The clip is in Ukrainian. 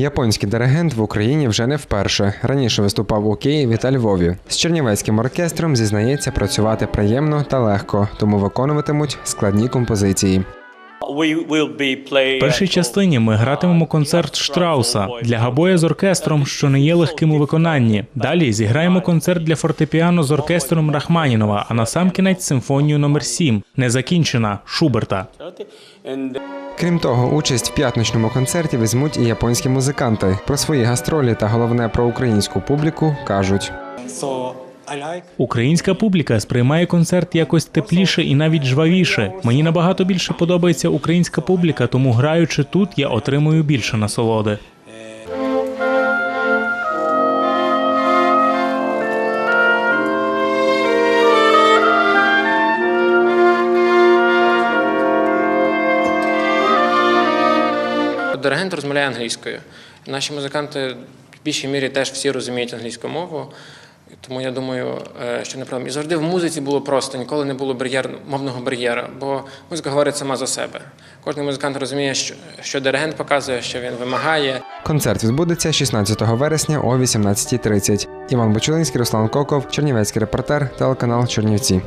Японський диригент в Україні вже не вперше. Раніше виступав у Києві та Львові. З Чернівецьким оркестром зізнається працювати приємно та легко, тому виконуватимуть складні композиції. В першій частині ми гратимемо концерт Штрауса для габоя з оркестром, що не є легким у виконанні. Далі зіграємо концерт для фортепіано з оркестром Рахманінова, а насамкінець симфонію номер 7 незакінчена Шуберта. Крім того, участь в п'ятничному концерті візьмуть і японські музиканти. Про свої гастролі та головне про українську публіку кажуть. Українська публіка сприймає концерт якось тепліше і навіть жвавіше. Мені набагато більше подобається українська публіка, тому граючи тут, я отримую більше насолоди. Диригент розмовляє англійською. Наші музиканти в більшій мірі теж всі розуміють англійську мову. Тому я думаю, е, що не проблема. І завжди в музиці було просто, ніколи не було бар'єр, мовного бар'єра, бо музика говорить сама за себе. Кожен музикант розуміє, що, що диригент показує, що він вимагає. Концерт відбудеться 16 вересня о 18.30. Іван Бочулинський, Руслан Коков, Чернівецький репортер, телеканал Чернівці.